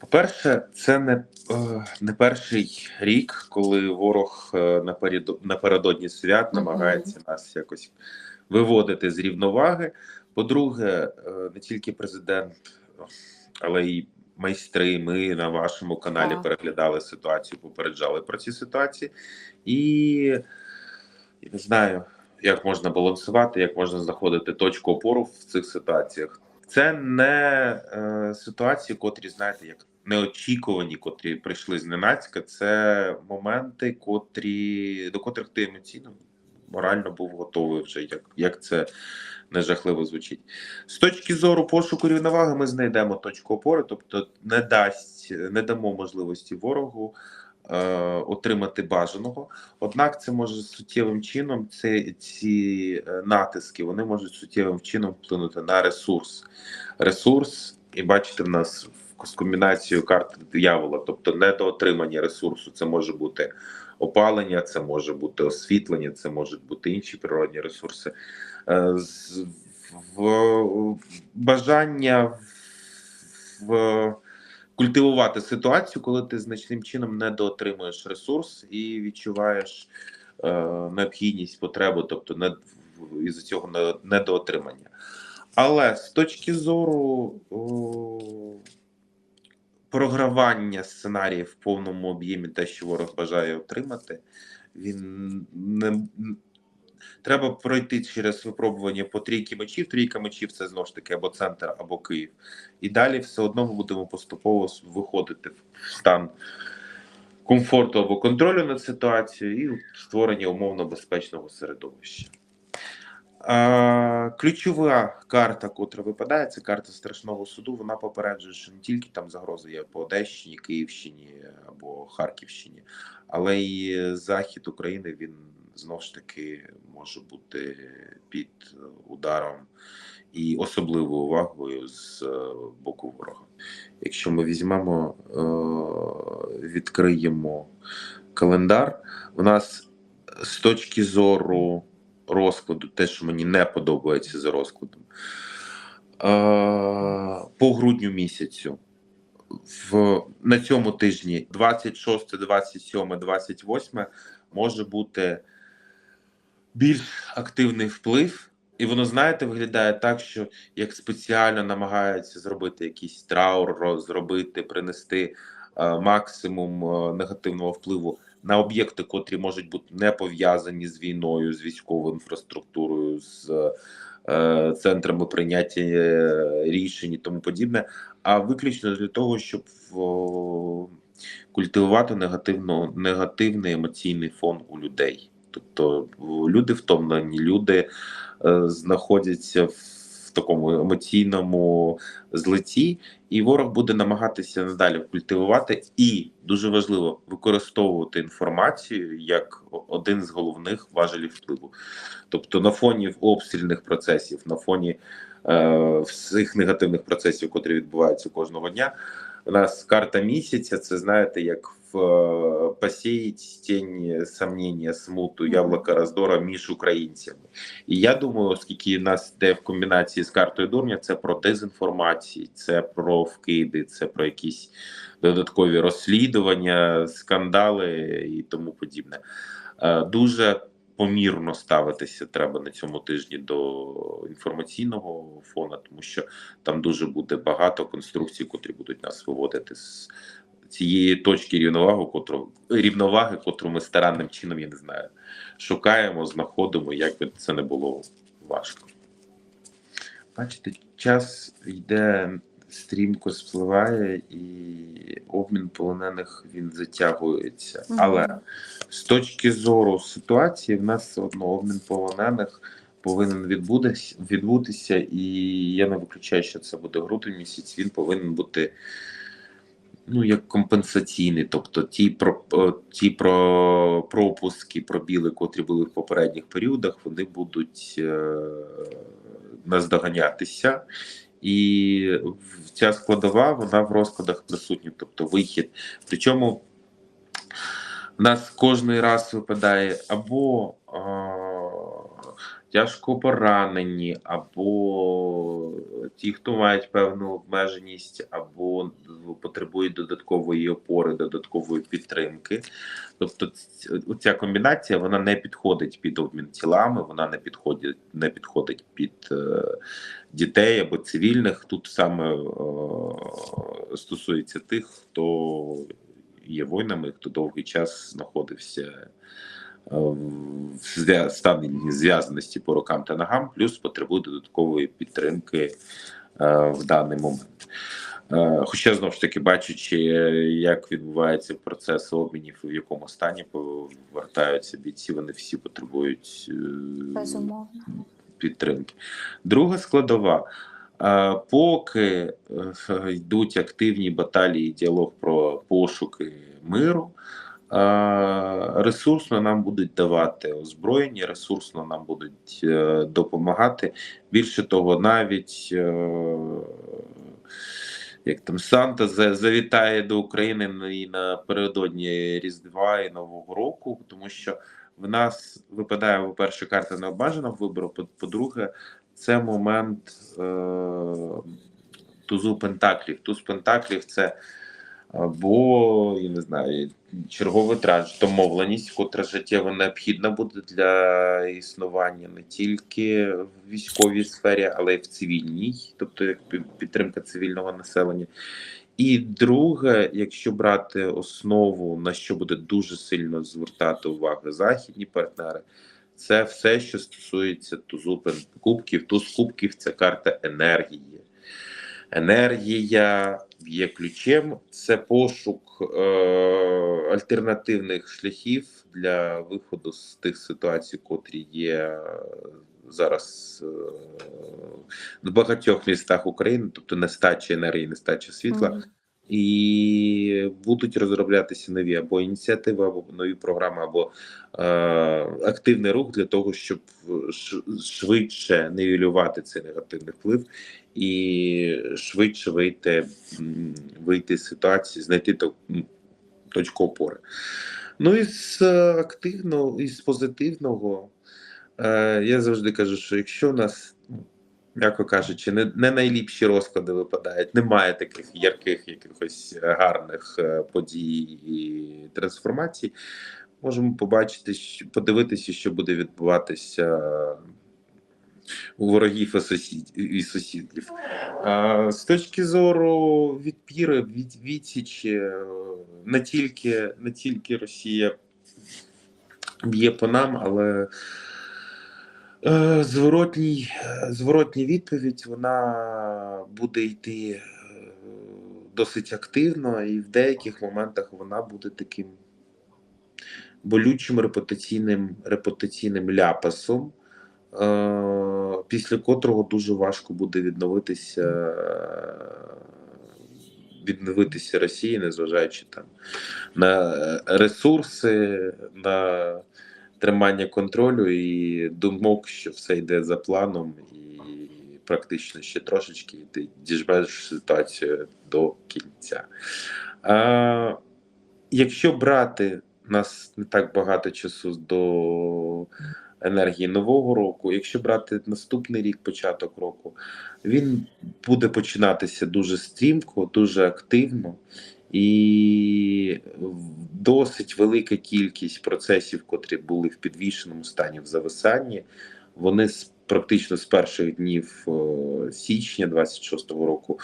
По-перше, це не, е, не перший рік, коли ворог е, наперед- напередодні свят намагається нас якось виводити з рівноваги. По-друге, е, не тільки президент, але й майстри. Ми на вашому каналі Так. переглядали ситуацію, попереджали про ці ситуації. І я не знаю, як можна балансувати, як можна знаходити точку опору в цих ситуаціях. Це не е, ситуації, котрі, знаєте, як неочікувані, котрі прийшли зненацька. Це моменти, котрі до котрих ти емоційно морально був готовий вже, як, як це не жахливо звучить. З точки зору пошуку рівноваги, ми знайдемо точку опори, тобто не дасть, не дамо можливості ворогу е, отримати бажаного. Однак це може суттєвим чином, це ці е, натиски, вони можуть суттєвим чином вплинути на ресурс. Ресурс, і бачите, в нас з комбінацією карт диявола, тобто недоотримання ресурсу, це може бути опалення, це може бути освітлення, це можуть бути інші природні ресурси. Е, в бажання в культивувати ситуацію, коли ти значним чином недоотримуєш ресурс і відчуваєш е, необхідність, потребу, тобто не із цього недоотримання. Але з точки зору програвання сценаріїв в повному об'ємі, те, що ворог бажає отримати, він не треба пройти через випробування по трійки мечів. Трійка мечів це знову ж таки або центр, або Київ. І далі все одно ми будемо поступово виходити в стан комфорту або контролю над ситуацією і створення умовно безпечного середовища. Ключова карта, котра випадає, це карта страшного суду. Вона попереджує, що не тільки там загрози є по Одещині, Київщині або Харківщині, але й захід України він знов ж таки може бути під ударом і особливою увагою з е, боку ворога. Якщо ми візьмемо, е, відкриємо календар, у нас з точки зору розкладу, те, що мені не подобається за розкладом, по грудню місяцю. В, на цьому тижні 26, 27, 28 може бути більш активний вплив, і воно, знаєте, виглядає так, що як спеціально намагаються зробити якийсь траур, зробити, принести максимум негативного впливу на об'єкти, котрі можуть бути не пов'язані з війною, з військовою інфраструктурою, з е, центрами прийняття е, рішень і тому подібне, а виключно для того, щоб о, культивувати негативно, негативний емоційний фон у людей. Тобто люди втомлені, люди е, знаходяться в такому емоційному злиті, і ворог буде намагатися надалі культивувати і дуже важливо використовувати інформацію як один з головних важелів впливу. Тобто на фоні обстрільних процесів, на фоні е, всіх негативних процесів, котрі відбуваються кожного дня. У нас карта місяця, це знаєте, як в е, посіять тінь сомнення, смуту, яблука роздора між українцями. І я думаю, оскільки нас йде в комбінації з картою дурня, це про дезінформації, це про вкиди, це про якісь додаткові розслідування, скандали і тому подібне. Е, Дуже помірно ставитися треба на цьому тижні до інформаційного фону, тому що там дуже буде багато конструкцій, котрі будуть нас виводити з цієї точки рівноваги, котру рівноваги, котру ми старанним чином, я не знаю, шукаємо, знаходимо, як би це не було важко. Бачите, час йде стрімко спливає, і обмін полонених він затягується. Мгм. Але з точки зору ситуації, в нас все одно обмін полонених повинен відбутися, відбутися, і я не виключаю, що це буде грудень місяць. Він повинен бути ну як компенсаційний, тобто ті про е, ті про пропуски, пробіли, котрі були в попередніх періодах, вони будуть е, наздоганятися. І ця складова вона в розкладах присутня, тобто вихід. Причому нас кожний раз випадає або е, тяжко поранені, або ті, хто мають певну обмеженість, або потребують додаткової опори, додаткової підтримки. Тобто, ця комбінація вона не підходить під обмін тілами, вона не підходить, не підходить під е, дітей або цивільних. Тут саме е, стосується тих, хто є воїнами, хто довгий час знаходився стані зв'язаності по рукам та ногам, плюс потребує додаткової підтримки е, в даний момент. Е, Хоча знову ж таки, бачачи, е, як відбувається процес обмінів, і в якому стані повертаються бійці, вони всі потребують е, Безумовно. підтримки. Друга складова. Е, Поки е, йдуть активні баталії, діалог про пошуки миру, е, ресурсно нам будуть давати озброєння, ресурсно нам будуть е, допомагати. Більше того, навіть е, як там Санта завітає до України і напередодні Різдва і Нового року, тому що в нас випадає, по-перше, карта необмеженого вибору. по- По-друге, це момент е, тузу Пентаклів. Туз Пентаклів це або, я не знаю, черговий траж, домовленість, котра життєво необхідна буде для існування не тільки в військовій сфері, але й в цивільній, тобто як підтримка цивільного населення. І друге, якщо брати основу, на що буде дуже сильно звертати увагу західні партнери, це все, що стосується тузу кубків. Туз кубків це карта енергії. Енергія є ключем, це пошук е, альтернативних шляхів для виходу з тих ситуацій, котрі є е, зараз е, в багатьох містах України, тобто нестача енергії, нестача світла. Мгм. І будуть розроблятися нові або ініціативи, або нові програми, або е, активний рух для того, щоб ш- швидше нивелювати цей негативний вплив і швидше вийти, вийти з ситуації, знайти точку опори. Ну і з активного, і з позитивного, е, я завжди кажу, що якщо у нас м'яко кажучи, не, не найліпші розклади випадають. Немає таких ярких якихось гарних е, подій і трансформацій. Можемо побачити, подивитися, що буде відбуватися у ворогів і сусідів. І сусідів. З точки зору відпіри, від відсічі, е, не тільки, не тільки Росія б'є по нам, але Е, Зворотній, зворотній відповідь вона буде йти е, досить активно, і в деяких моментах вона буде таким болючим репутаційним, репутаційним ляпасом, після котрого дуже важко буде відновитися. е, Відновитися Росії, незважаючи там на е, ресурси, на тримання контролю і думок, що все йде за планом, і практично ще трошечки ти діжбеш ситуацію до кінця. А, якщо брати нас не так багато часу до енергії нового року, якщо брати наступний рік, початок року, він буде починатися дуже стрімко, дуже активно. І досить велика кількість процесів, котрі були в підвішеному стані в зависанні, вони практично з перших днів е, січня 26-го року,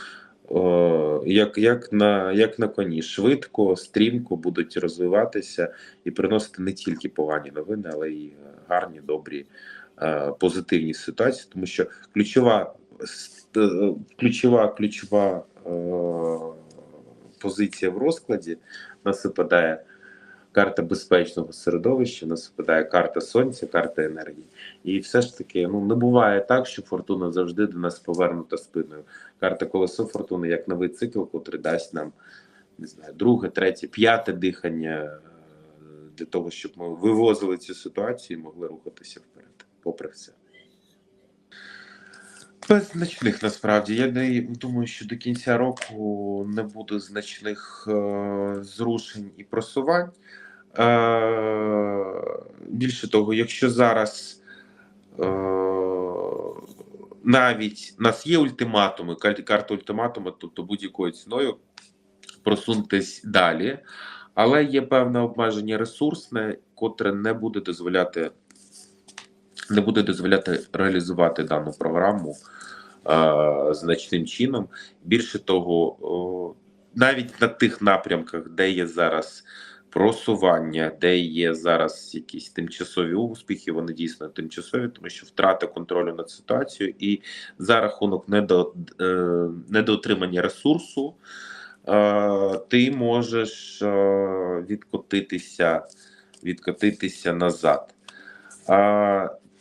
е, як, як, на, як на коні, швидко, стрімко будуть розвиватися і приносити не тільки погані новини, але й гарні, добрі, е, позитивні ситуації, тому що ключова е, ключова, ключова. е, позиція в розкладі, нас випадає карта безпечного середовища, нас випадає карта сонця, карта енергії. І все ж таки, ну не буває так, що фортуна завжди до нас повернута спиною. Карта колесо фортуни як новий цикл, котрий дасть нам не знаю, друге, третє, п'яте дихання е, для того, щоб ми вивозили цю ситуацію і могли рухатися вперед, попри все. Без значних насправді. Я не думаю, що до кінця року не буде значних е, зрушень і просувань. Е, більше того, якщо зараз е, навіть у нас є ультиматуми, карта ультиматуму, тобто будь-якою ціною просунутись далі, але є певне обмеження ресурсне, котре не буде дозволяти не буде дозволяти реалізувати дану програму е, значним чином. Більше того, о, навіть на тих напрямках, де є зараз просування, де є зараз якісь тимчасові успіхи, вони дійсно тимчасові, тому що втрата контролю над ситуацією і за рахунок недо, е, недоотримання ресурсу, е, ти можеш е, відкотитися, відкотитися назад.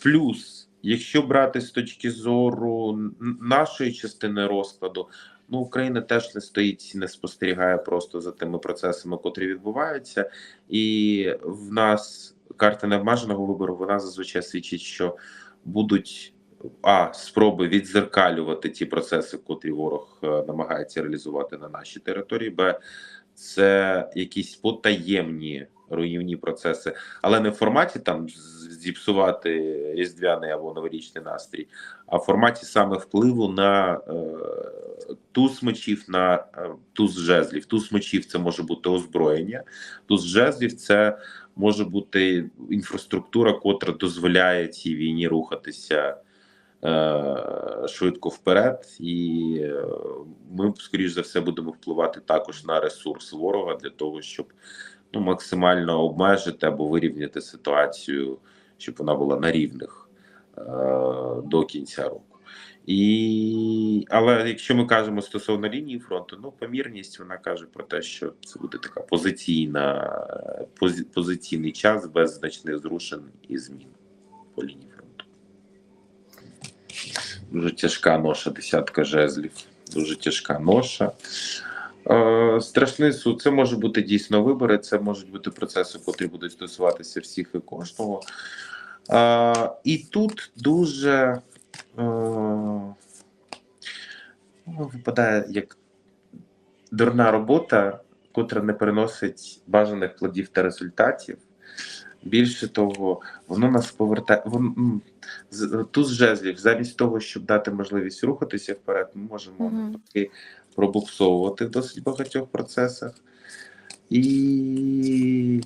Плюс, якщо брати з точки зору нашої частини розкладу, ну Україна теж не стоїть, не спостерігає просто за тими процесами, котрі відбуваються, і в нас карта необмеженого вибору вона зазвичай свідчить, що будуть а спроби відзеркалювати ті процеси, котрі ворог е, намагається реалізувати на нашій території. Б це якісь потаємні руйнівні процеси, але не в форматі там зіпсувати різдвяний або новорічний настрій, а в форматі саме впливу на е, туз мечів, на е, туз жезлів. Туз мечів це може бути озброєння, туз жезлів це може бути інфраструктура, котра дозволяє цій війні рухатися. е, Швидко вперед, і е, ми, скоріш за все, будемо впливати також на ресурс ворога для того, щоб ну, максимально обмежити або вирівняти ситуацію, щоб вона була на рівних е, до кінця року. І, але якщо ми кажемо стосовно лінії фронту, ну помірність вона каже про те, що це буде така позиційна пози, позиційний час без значних зрушень і змін по лінії фронту. Дуже тяжка ноша, десятка жезлів, дуже тяжка ноша. Е, Страшний суд. Це може бути дійсно вибори, це можуть бути процеси, котрі будуть стосуватися всіх і кожного. Е, І тут дуже е, ну, випадає як дурна робота, котра не приносить бажаних плодів та результатів. Більше того, воно нас повертає. Вон, м, з- туз жезлів, замість того, щоб дати можливість рухатися вперед, ми можемо Мгм. навпаки пробуксовувати в досить багатьох процесах. І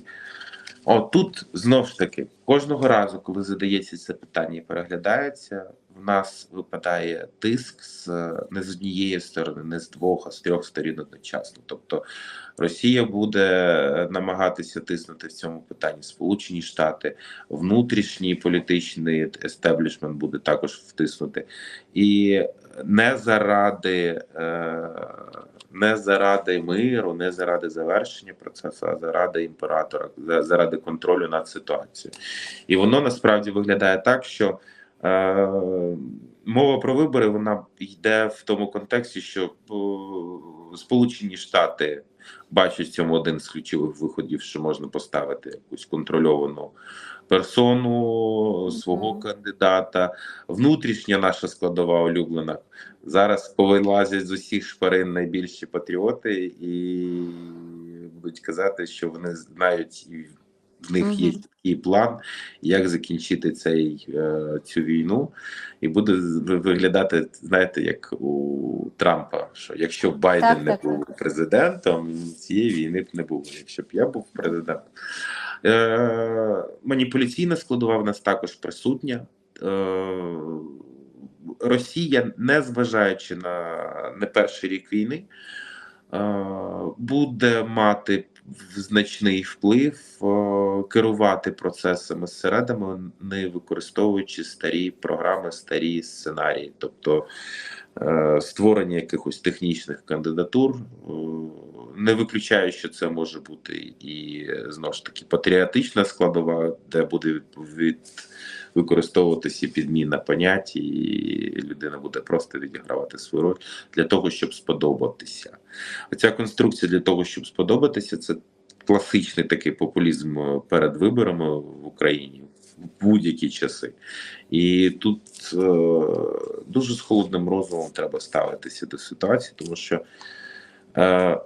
О, тут знов ж таки, кожного разу, коли задається це питання і переглядається, в нас випадає тиск з не з однієї сторони, не з двох, а з трьох сторін одночасно. Тобто Росія буде намагатися тиснути в цьому питанні Сполучені Штати, внутрішній політичний естеблішмент буде також втиснути. І не заради, е, не заради миру, не заради завершення процесу, а заради імператора, заради контролю над ситуацією. І воно насправді виглядає так, що е, мова про вибори вона йде в тому контексті, що е, Сполучені Штати бачать в цьому один з ключових виходів, що можна поставити якусь контрольовану персону свого кандидата, внутрішня наша складова улюблена. Зараз повилазять з усіх шпарин найбільші патріоти і будуть казати, що вони знають і в них є такий план, як закінчити цей е, цю війну, і буде виглядати, знаєте, як у Трампа, що якщо Байден Так, не так, був президентом, цієї війни б не було. Якщо б я був президентом. Е, маніпуляційна складова в нас також присутня. Е, Росія, не зважаючи на не перший рік війни, е, буде мати значний вплив е, керувати процесами зсередини, не використовуючи старі програми, старі сценарії, тобто е, створення якихось технічних кандидатур. е, Не виключаю, що це може бути і знову ж таки патріотична складова, де буде від використовуватися підміна понять, і людина буде просто відігравати свою роль для того, щоб сподобатися. Оця конструкція для того, щоб сподобатися, це класичний такий популізм е, перед виборами в Україні в будь-які часи. І тут е, дуже з холодним розумом треба ставитися до ситуації, тому що е,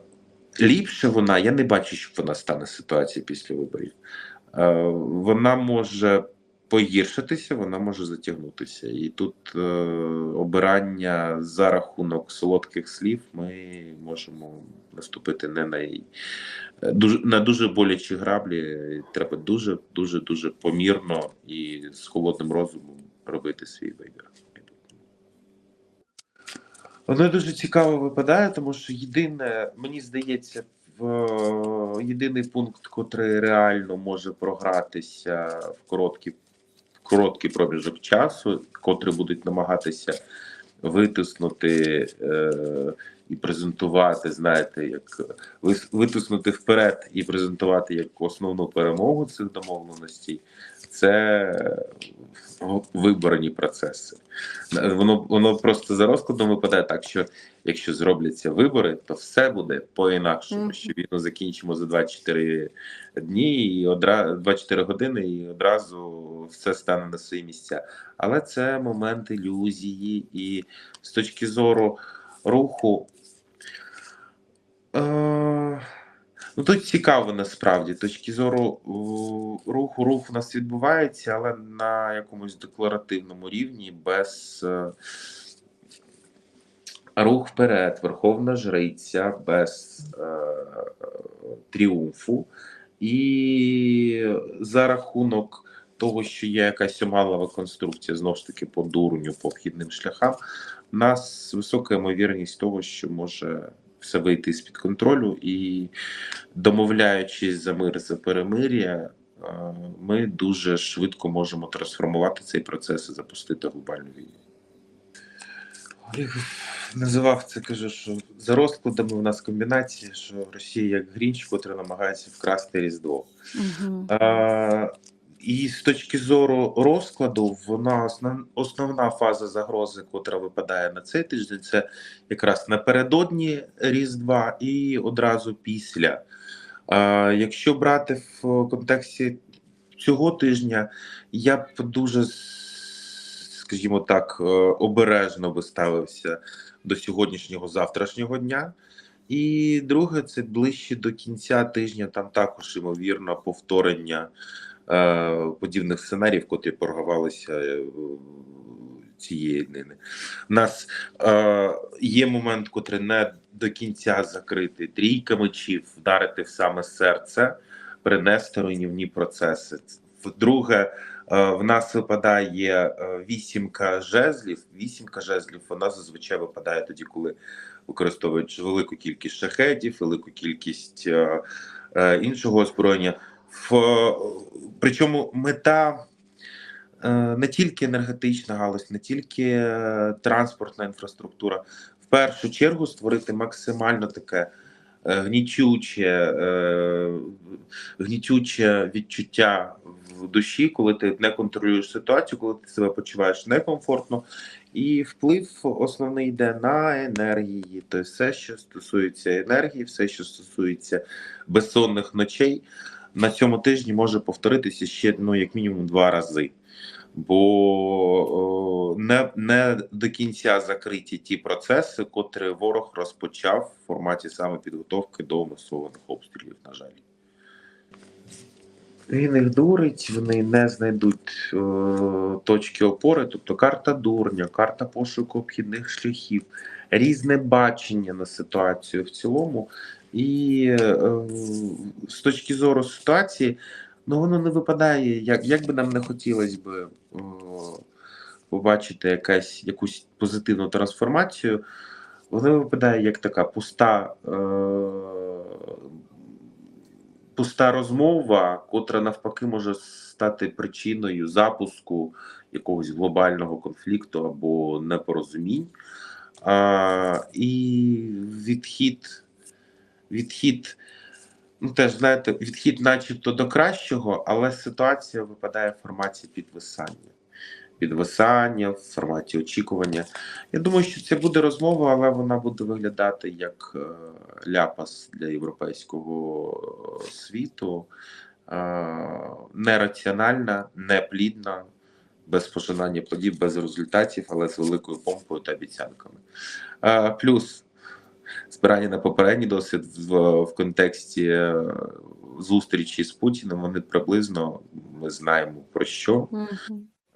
ліпше вона, я не бачу, що вона стане ситуацією після виборів. Е, вона може погіршитися, вона може затягнутися. І тут е, обирання за рахунок солодких слів ми можемо наступити не на. Дуже на дуже болячі граблі. Треба дуже, дуже, дуже помірно і з холодним розумом робити свій вибір. Воно дуже цікаво випадає, тому що єдине, мені здається, в е, єдиний пункт, котрий реально може програтися в короткий, короткий проміжок часу, котрі будуть намагатися витиснути е, і презентувати, знаєте, як витиснути вперед і презентувати як основну перемогу цих домовленостей, це виборні процеси. Воно воно просто за розкладом випадає так, що якщо зробляться вибори, то все буде по-інакшому. Мгм. Що війну закінчимо за 24 дні і одразу 24 години, і одразу все стане на свої місця. Але це момент ілюзії, і з точки зору руху. Е- Ну тут цікаво насправді. Точки зору руху, рух у нас відбувається, але на якомусь декларативному рівні, без е, рух вперед, верховна жриця, без е, тріумфу. І за рахунок того, що є якась оманлива конструкція, знову ж таки, по дурню, по вхідним шляхам, у нас висока ймовірність того, що може все вийти з-під контролю, і домовляючись за мир за перемир'я, е, ми дуже швидко можемо трансформувати цей процес і запустити глобальну війну. Олег називав це, каже, що за розкладами у нас комбінація, що Росія як Грінч, котра намагається вкрасти Різдво. Мгм. Е, і з точки зору розкладу, вона основна фаза загрози, котра випадає на цей тиждень, це якраз напередодні Різдва і одразу після. Е, якщо брати в контексті цього тижня, я б дуже, скажімо так, е, обережно би ставився до сьогоднішнього завтрашнього дня. І друге, це ближче до кінця тижня. Там також ймовірно повторення подібних сценаріїв, котрі програвалися е, цієї днини. У нас е, є момент, котрий не до кінця закритий. Трійка мечів вдарити в саме серце, принести руйнівні процеси. Вдруге, е, в нас випадає е, вісімка жезлів. Вісімка жезлів вона зазвичай випадає тоді, коли використовують велику кількість шахетів, велику кількість е, е, іншого озброєння. В, причому мета е, не тільки енергетична галузь, не тільки е, транспортна інфраструктура. В першу чергу створити максимально таке е, гнітюче, е, гнітюче відчуття в душі, коли ти не контролюєш ситуацію, коли ти себе почуваєш некомфортно. І вплив основний йде на енергії, тобто все, що стосується енергії, все, що стосується безсонних ночей, на цьому тижні може повторитися ще ну, як мінімум два рази. Бо не, не до кінця закриті ті процеси, котрі ворог розпочав в форматі саме підготовки до масованих обстрілів, на жаль. Він їх дурить, вони не знайдуть е, точки опори, тобто карта дурня, карта пошуку обхідних шляхів, різне бачення на ситуацію в цілому. І е, з точки зору ситуації, ну воно не випадає, як, як би нам не хотілося е, побачити якась, якусь позитивну трансформацію, воно випадає як така пуста. Е, пуста розмова, котра навпаки може стати причиною запуску якогось глобального конфлікту або непорозумінь. А, і відхід, відхід, ну теж знаєте, відхід, начебто до кращого, але ситуація випадає в форматі підвисання. Підвисання в форматі очікування. Я думаю, що це буде розмова, але вона буде виглядати як е, ляпас для європейського світу. Е, нераціональна, неплідна, без пожинання подій, без результатів, але з великою помпою та обіцянками. Е, плюс збирання на попередній досвід в, в контексті е, зустрічі з Путіним. Вони приблизно ми знаємо про що,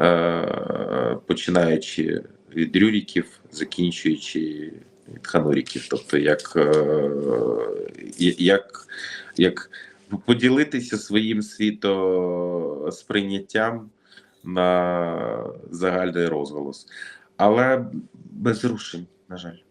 е, починаючи від Рюріків, закінчуючи від Хануріків. Тобто, як, е, як, як поділитися своїм світосприйняттям на загальний розголос, але без рушень, на жаль.